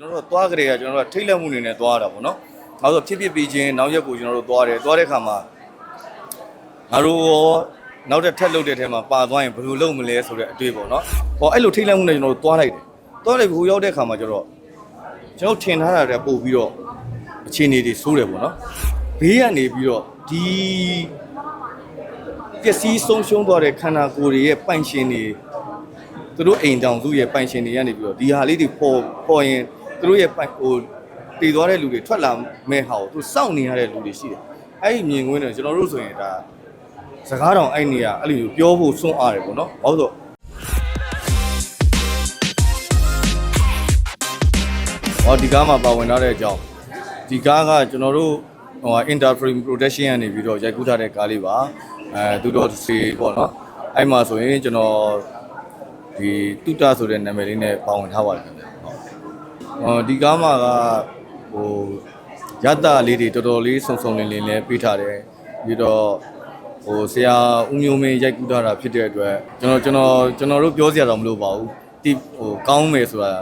ကျွန်တော်တို့သွားကြတဲ့ကကျွန်တော်တို့ကထိတ်လက်မှုအနေနဲ့သွားတာပေါ့နော်။နောက်ဆိုဖြစ်ဖြစ်ပြီးချင်းနောက်ရက်ကိုကျွန်တော်တို့သွားတယ်သွားတဲ့ခါမှာငါတို့ရောနောက်တစ်ထက်လုတ်တဲ့ထဲမှာပါသွားရင်ဘယ်လိုလုပ်မလဲဆိုတဲ့အတွေ့ပေါ့နော်။ဟောအဲ့လိုထိတ်လက်မှုနဲ့ကျွန်တော်တို့သွားလိုက်တယ်။သွားလိုက်ကိုရောက်တဲ့ခါမှာကျတော့ကျွန်တော်ထင်ထားတာတည်းပို့ပြီးတော့အခြေအနေတွေဆိုးတယ်ပေါ့နော်။ဘေးကနေပြီးတော့ဒီပျက်စီးဆုံးရှုံးသွားတဲ့ခန္ဓာကိုယ်တွေရဲ့ပိုင်ရှင်တွေသူတို့အိမ်တောင်စုရဲ့ပိုင်ရှင်တွေကနေပြီးတော့ဒီဟာလေးတွေပေါ်ပေါ်ရင် သူတို့ရဲ့ပိုင်ဟိုတည်သွားတဲ့လူတွေထွက်လာမဲ့ဟာကိုသူစောင့်နေရတဲ့လူတွေရှိတယ်။အဲ့ဒီမြင်ကွင်းတွေကျွန်တော်တို့ဆိုရင်ဒါစကားတောင်အဲ့နေရအဲ့လိုမျိုးပြောဖို့စွန့်အားတယ်ပေါ့နော်။ဘာလို့လဲဆိုတော့ဟောဒီကားမှာပါဝင်ထားတဲ့အကြောင်းဒီကားကကျွန်တော်တို့ဟို interframe protection ကနေပြီးတော့ရိုက်ကူးထားတဲ့ကားလေးပါအဲသူတို့စီပေါ့နော်အဲ့မှာဆိုရင်ကျွန်တော်ဒီတုတဆိုတဲ့နာမည်လေးနဲ့ပါဝင်ထားပါတယ်ခင်ဗျဟုတ်။ အော်ဒီကားမှာကဟိုရတလေးတွေတော်တော်လေးစုံစုံလင်လင်လေးပေးထားတယ်။ပြီးတော့ဟိုဆရာဦးမျိုးမင်းရိုက်ကူးထားတာဖြစ်တဲ့အတွက်ကျွန်တော်ကျွန်တော်ကျွန်တော်တို့ပြောစရာတော့မလိုပါဘူး။ဒီဟိုကောင်းမယ်ဆိုတာ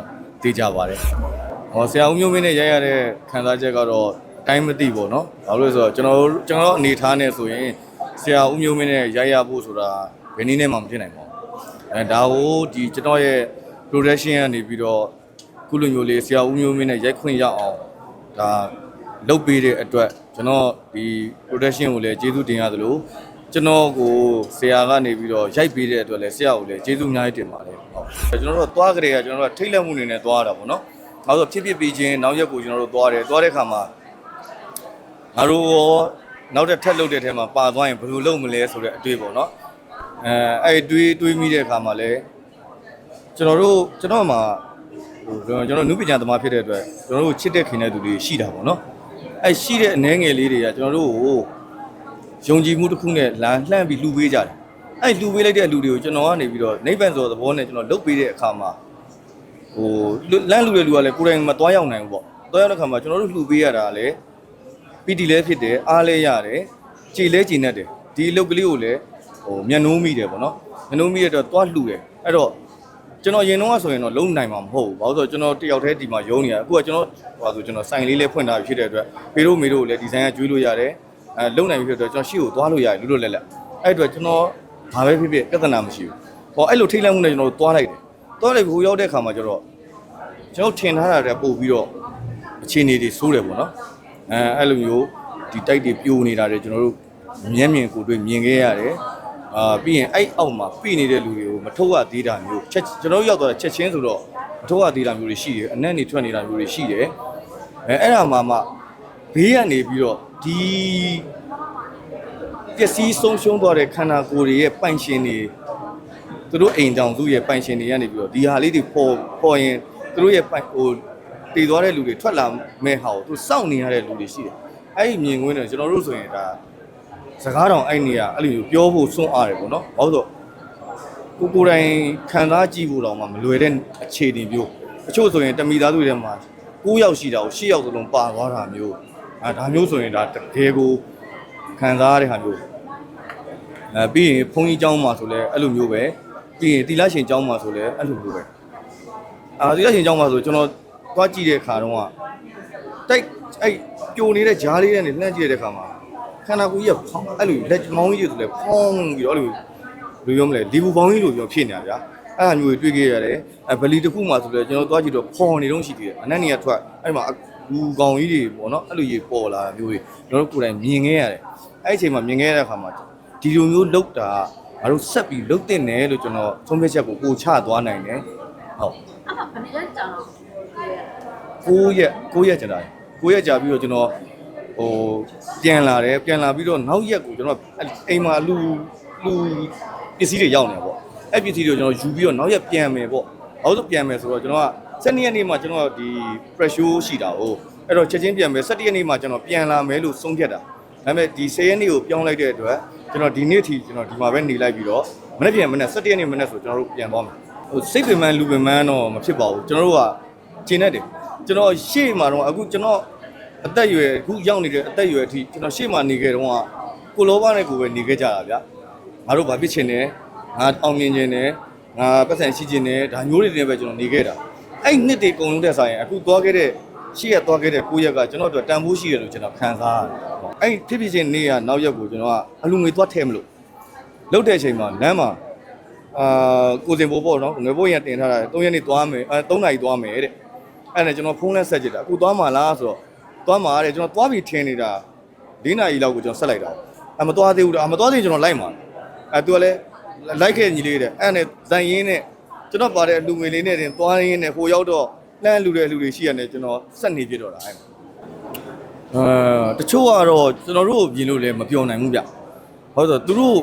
သိကြပါတယ်။ဟောဆရာဦးမျိုးမင်းနဲ့ရိုက်ရတဲ့ခံစားချက်ကတော့အတိုင်းမသိပေါ့နော်။ဘာလို့လဲဆိုတော့ကျွန်တော်တို့ကျွန်တော်အနေထားနဲ့ဆိုရင်ဆရာဦးမျိုးမင်းနဲ့ရိုက်ရဖို့ဆိုတာဘယ်နည်းနဲ့မှမဖြစ်နိုင်ပါဘူး။အဲဒါကိုဒီကျွန်တော်ရဲ့ production ကနေပြီးတော့ ခုလိုမျိုးလေးဆရာဦးမျိုးမင်းနဲ့ရိုက်ခွင့်ရအောင်ဒါလုပ်ပေးတဲ့အတွက်ကျွန်တော်ဒီ production ကိုလည်းကျေးဇူးတင်ရသလိုကျွန်တော်ကိုဆရာကနေပြီးတော့ရိုက်ပေးတဲ့အတွက်လည်းဆရာကိုလည်းကျေးဇူးအများကြီးတင်ပါတယ်ဟုတ်ကျွန်တော်တို့သွားကြတဲ့ကကျွန်တော်တို့ကထိတ်လက်မှုအနေနဲ့သွားတာပေါ့နော်နောက်ဆိုဖြစ်ဖြစ်ပြီးချင်းနောက်ရက်ကိုကျွန်တော်တို့သွားတယ်သွားတဲ့ခါမှာငါတို့ရောနောက်တစ်ထက်လုတ်တဲ့ထဲမှာပါသွားရင်ဘယ်လိုလုပ်မလဲဆိုတဲ့အတွေ့ပေါ့နော်အဲအဲ့တွေးတွေးမိတဲ့အခါမှာလည်းကျွန်တော်တို့ကျွန်တော်မှာဟို ကျွန်တော်နုပညာသမားဖြစ်တဲ့အတွက်ကျွန်တော်တို့ချစ်တဲ့ခင်တဲ့သူတွေရှိတာပေါ့နော်အဲရှိတဲ့အနေငယ်လေးတွေကကျွန်တော်တို့ကိုယုံကြည်မှုတစ်ခုနဲ့လာလှမ်းပြီးလှူပေးကြတယ်အဲလှူပေးလိုက်တဲ့လူတွေကိုကျွန်တော်ကနေပြီးတော့နိဗ္ဗာန်ဆိုတဲ့သဘောနဲ့ကျွန်တော်လှုပ်ပေးတဲ့အခါမှာဟိုလမ်းလူတဲ့လူကလည်းကိုယ်တိုင်မသွားရောက်နိုင်ဘူးပေါ့သွားရောက်တဲ့အခါမှာကျွန်တော်တို့လှူပေးရတာကလည်းပီတီလည်းဖြစ်တယ်အားလည်းရတယ်ကြည်လည်းကြည်နေတယ်ဒီအလုပ်ကလေးကိုလည်းဟိုမျက်နှိုးမိတယ်ပေါ့နော်မျက်နှိုးမိရတော့သွားလှူတယ်အဲ့တော့ ကျွန်တော်ရင်တော့ဆိုရင်တော့လုံးနိုင်မှာမဟုတ်ဘူးဘာလို့ဆိုတော့ကျွန်တော်တယောက်တည်းဒီမှာယုံနေရအခုကကျွန်တော်ဟိုဆိုကျွန်တော်ဆိုင်လေးလေးဖွင့်ထားဖြစ်တဲ့အတွက်ဖေတို့မေတို့လည်းဒီဇိုင်းကကျွေးလို့ရတယ်အဲလုံနိုင်ပြီဖြစ်တဲ့အတွက်ကျွန်တော်ရှေ့ကိုသွားလို့ရတယ်လွတ်လွတ်လပ်လပ်အဲ့အတွက်ကျွန်တော်ဘာပဲဖြစ်ဖြစ်ပြဿနာမရှိဘူးဟောအဲ့လိုထိတ်လန့်မှုနဲ့ကျွန်တော်တို့သွားလိုက်တယ်သွားလိုက်ကိုရောက်တဲ့ခါမှာကျတော့ကျွန်တော်ထင်ထားတာတည်းပို့ပြီးတော့အခြေအနေတွေဆိုးတယ်ပေါ့နော်အဲအဲ့လိုမျိုးဒီတိုက်တွေပြိုနေတာတွေကျွန်တော်တို့မျက်မြင်ကိုယ်တွေ့မြင်ခဲ့ရတယ် အာပြီးရင်အဲ့အောက်မှာပြိနေတဲ့လူတွေကိုမထုတ်ရသေးတာမျိုးချက်ကျွန်တော်တို့ရောက်သွားတဲ့ချက်ချင်းဆိုတော့မထုတ်ရသေးတာမျိုးတွေရှိတယ်အနက်နေထွက်နေတာမျိုးတွေရှိတယ်အဲအဲ့ဒါမှမှဘေးကနေပြီးတော့ဒီပျက်စီးဆုံးရှုံးသွားတဲ့ခန္ဓာကိုယ်တွေရဲ့ပိုင်ရှင်တွေသူတို့အိမ်တောင်စုရဲ့ပိုင်ရှင်တွေကနေပြီးတော့ဒီဟာလေးတွေပေါ်ပေါ်ရင်သူတို့ရဲ့ပိုင်ဟိုတည်သွားတဲ့လူတွေထွက်လာမဲ့ဟာကိုသူစောင့်နေရတဲ့လူတွေရှိတယ်။အဲ့ဒီမြင်ကွင်းတွေကျွန်တော်တို့ဆိုရင်ဒါ စကားတောင်အဲ့နေရအဲ့လိုမျိုးပြောဖို့စွန့်အားတယ်ပေါ့နော်။ဘာလို့ဆိုကိုကိုယ်တိုင်ခံစားကြည့်ဖို့တောင်မှမလွယ်တဲ့အခြေအနေမျိုးအချို့ဆိုရင်တမိသားစုတွေထဲမှာ9ယောက်ရှိတာကို10ယောက်သလုံးပါသွားတာမျိုးအဲဒါမျိုးဆိုရင်ဒါတကယ်ကိုခံစားရတဲ့ဟာမျိုးအဲပြီးရင်ဘုန်းကြီးเจ้าမှာဆိုလဲအဲ့လိုမျိုးပဲပြီးရင်တိလရှင်เจ้าမှာဆိုလဲအဲ့လိုမျိုးပဲ အာဒီကရှင်เจ้าမှာဆိုကျွန်တော်သွားကြည့်တဲ့ခါတုန်းကတိုက်အဲ့ပြိုနေတဲ့ဂျားလေးနဲ့လှမ်းကြည့်တဲ့ခါမှာ ခန္ဓာကိုယ်ကြီးကဖောင်းအဲ့လိုလက်မောင်းကြီးတွေဆိုလဲဖောင်းပြီးတော့အဲ့လိုလူပြောမလဲလီဘူပေါင်းကြီးလိုပြောဖြစ်နေတာဗျာအဲ့ဒါမျိုးတွေတွေ့ခဲ့ရတယ်အဲဗလီတစ်ခုမှဆိုလဲကျွန်တော်သွားကြည့်တော့ဖောင်းနေတော့ရှိသေးတယ်အနက်နေရထွက်အဲ့မှာလူကောင်ကြီးတွေပေါ့နော်အဲ့လိုကြီးပေါ်လာတာမျိုးတွေကျွန်တော်တို့ကိုယ်တိုင်မြင်ခဲ့ရတယ်အဲ့ဒီအချိန်မှာမြင်ခဲ့တဲ့အခါမှာဒီလိုမျိုးလောက်တာငါတို့ဆက်ပြီးလုတ်တင်တယ်လို့ကျွန်တော်သုံးဖြတ်ချက်ကိုကိုချသွားနိုင်တယ်ဟုတ်အဲ့ဒါဘယ်နည်းလဲကြာတော့9ရက်9ရက်ကြာတယ်9ရက်ကြာပြီးတော့ကျွန်တော် ဟိုပြန်လာတယ်ပြန်လာပြီးတော့နောက်ရက်ကိုကျွန်တော်အိမ်မှာလူလူပစ္စည်းတွေရောက်နေပေါ့အဲ့ပစ္စည်းတွေကိုကျွန်တော်ယူပြီးတော့နောက်ရက်ပြန်မယ်ပေါ့အောက်ဆိုပြန်မယ်ဆိုတော့ကျွန်တော်က7ရက်နေ့မှာကျွန်တော်ဒီ pressure ရှိတာ哦အဲ့တော့ချက်ချင်းပြန်မယ်7ရက်နေ့မှာကျွန်တော်ပြန်လာမယ်လို့ဆုံးဖြတ်တာဒါပေမဲ့ဒီ10ရက်နေ့ကိုပြောင်းလိုက်တဲ့အတွက်ကျွန်တော်ဒီနေ့ထိကျွန်တော်ဒီမှာပဲနေလိုက်ပြီးတော့မနေ့ပြန်မနေ့7ရက်နေ့မနေ့ဆိုကျွန်တော်တို့ပြန်သွားမယ်ဟိုစိတ်ပင်ပန်းလူပင်ပန်းတော့မဖြစ်ပါဘူးကျွန်တော်တို့ကကျင်းနေတယ်ကျွန်တော်ရှေ့မှာတော့အခုကျွန်တော် အသက်အရွယ်အခုရောက်နေတဲ့အသက်အရွယ်အထိကျွန်တော်ရှေ့မှာနေခဲ့တော့ကကိုလောဘနဲ့ကိုပဲနေခဲ့ကြတာဗျငါတို့ဘာဖြစ်ချင်လဲငါအောင်မြင်ချင်တယ်ငါပတ်စံရှိချင်တယ်ဒါမျိုးတွေနဲ့ပဲကျွန်တော်နေခဲ့တာအဲ့နှစ်တွေကုန်လုံးတဲ့ဆိုင်အခုသွားခဲ့တဲ့ရှေ့ရသွားခဲ့တဲ့ကိုရက်ကကျွန်တော်တို့တန်ဖိုးရှိတယ်လို့ကျွန်တော်ခံစားရတယ်အဲ့ဖြစ်ဖြစ်ချင်းနေ့ကနောက်ရက်ကိုကျွန်တော်ကအလူငွေသွားထဲမလို့လုတ်တဲ့အချိန်မှာလမ်းမှာအာကိုစင်ဘိုးပေါ့နော်ငွေဘိုးရင်တင်ထားတာ3ရက်နေ့သွားမယ်အဲ3နာရီသွားမယ်တဲ့အဲ့ဒါကျွန်တော်ဖုန်းလဲဆက်ကြည့်တာအခုသွားမှာလားဆိုတော့ သွားမှာတဲ့ကျွန်တော်သွားပြီးထင်းနေတာ၄နာရီလောက်ကိုကျွန်တော်ဆက်လိုက်တာအမသွားသေးဘူးတော့အမသွားသေးရင်ကျွန်တော်လိုက်မှာအဲသူကလည်းလိုက်ခဲ့ညီလေးတဲ့အဲ့နဲ့ဇန်ရင်းနဲ့ကျွန်တော်ပါတဲ့လူငွေလေးနဲ့တင်သွားရင်းနဲ့ဟိုရောက်တော့လှမ်းလူတဲ့လူတွေရှိရတယ်ကျွန်တော်ဆက်နေပြတော့တာအဲ့မှာအဲတချို့ကတော့ကျွန်တော်တို့ပြင်လို့လည်းမပြောနိုင်ဘူးဗျဟုတ်ဆိုသူတို့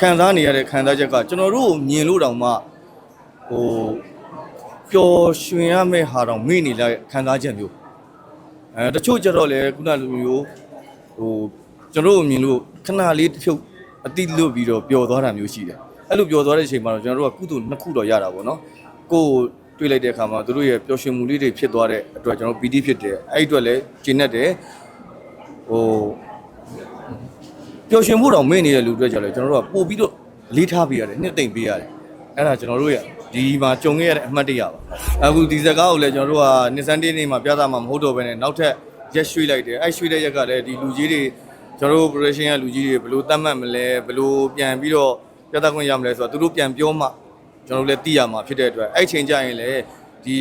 ခံစားနေရတဲ့ခံစားချက်ကကျွန်တော်တို့မြင်လို့တောင်မှဟိုပျော်ရွှင်ရမယ့်ဟာတောင်မေ့နေလိုက်ခံစားချက်မျိုး အဲတချို့ကျတော့လေခုနလိုမျိုးဟိုကျွန်တော်တို့မြင်လို့ခဏလေးတစ်ဖြုတ်အတိလွတ်ပြီးတော့ပျော်သွားတာမျိုးရှိတယ်အဲ့လိုပျော်သွားတဲ့အချိန်မှာတော့ကျွန်တော်တို့ကကုသိုလ်နှစ်ခုတော့ရတာပေါ့နော်ကိုယ်တွေ့လိုက်တဲ့အခါမှာသူတို့ရဲ့ပျော်ရွှင်မှုလေးတွေဖြစ်သွားတဲ့အတွက်ကျွန်တော်ပီတိဖြစ်တယ်အဲ့ဒီအတွက်လည်းကျင့်တတ်တယ်ဟိုပျော်ရွှင်မှုတော့မေ့နေတဲ့လူတွေကြောင့်လေကျွန်တော်တို့ကပို့ပြီးတော့လေးထားပေးရတယ်နှစ်သိမ့်ပေးရတယ်အဲ့ဒါကျွန်တော်တို့ရဲ့ ဒီမှာကြုံခဲ့ရတဲ့အမှတ်တရပါအခုဒီဇကားကိုလည်းကျွန်တော်တို့ကနှစ်စန်းတင်းနေမှာပြသမှာမဟုတ်တော့ဘဲနဲ့နောက်ထပ်ရက်ရွှေ့လိုက်တယ်အဲ့ရွှေ့တဲ့ရက်ကလည်းဒီလူကြီးတွေကျွန်တော်တို့ operation ကလူကြီးတွေဘယ်လိုတတ်မှတ်မလဲဘယ်လိုပြန်ပြီးတော့ပြသခွင့်ရမလဲဆိုတော့သူတို့ပြန်ပြောမှကျွန်တော်တို့လည်းသိရမှာဖြစ်တဲ့အတွက်အဲ့ချိန်ကျရင်လည်းဒီ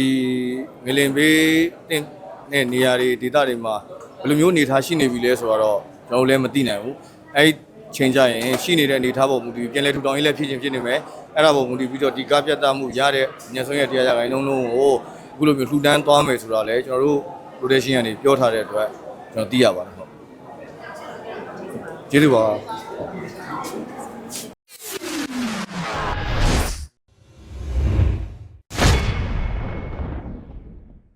ငလင်ဘေးတင်တဲ့နေရာတွေဒေသတွေမှာဘယ်လိုမျိုးနေထားရှိနေပြီလဲဆိုတော့ကျွန်တော်တို့လည်းမသိနိုင်ဘူးအဲ့ဒီ ချိန်ကြရင်ရှိနေတဲ့အနေထားပေါ်မူတည်ပြီးပြန်လဲထူထောင်ရေးလည်းဖြစ်ချင်းဖြစ်နေမယ်အဲ့ဒါပေါ်မူတည်ပြီးတော့ဒီကားပြတ်သားမှုရတဲ့ညဆုံးရဲ့တရားရဂိုင်းလုံးလုံးကိုအခုလိုမျိုးလှူဒန်းသွားမယ်ဆိုတော့လေကျွန်တော်တို့ rotation ကနေပြောထားတဲ့အတွက်ကျွန်တော်သိရပါတယ်ဟုတ်ကျေးဇူးပါ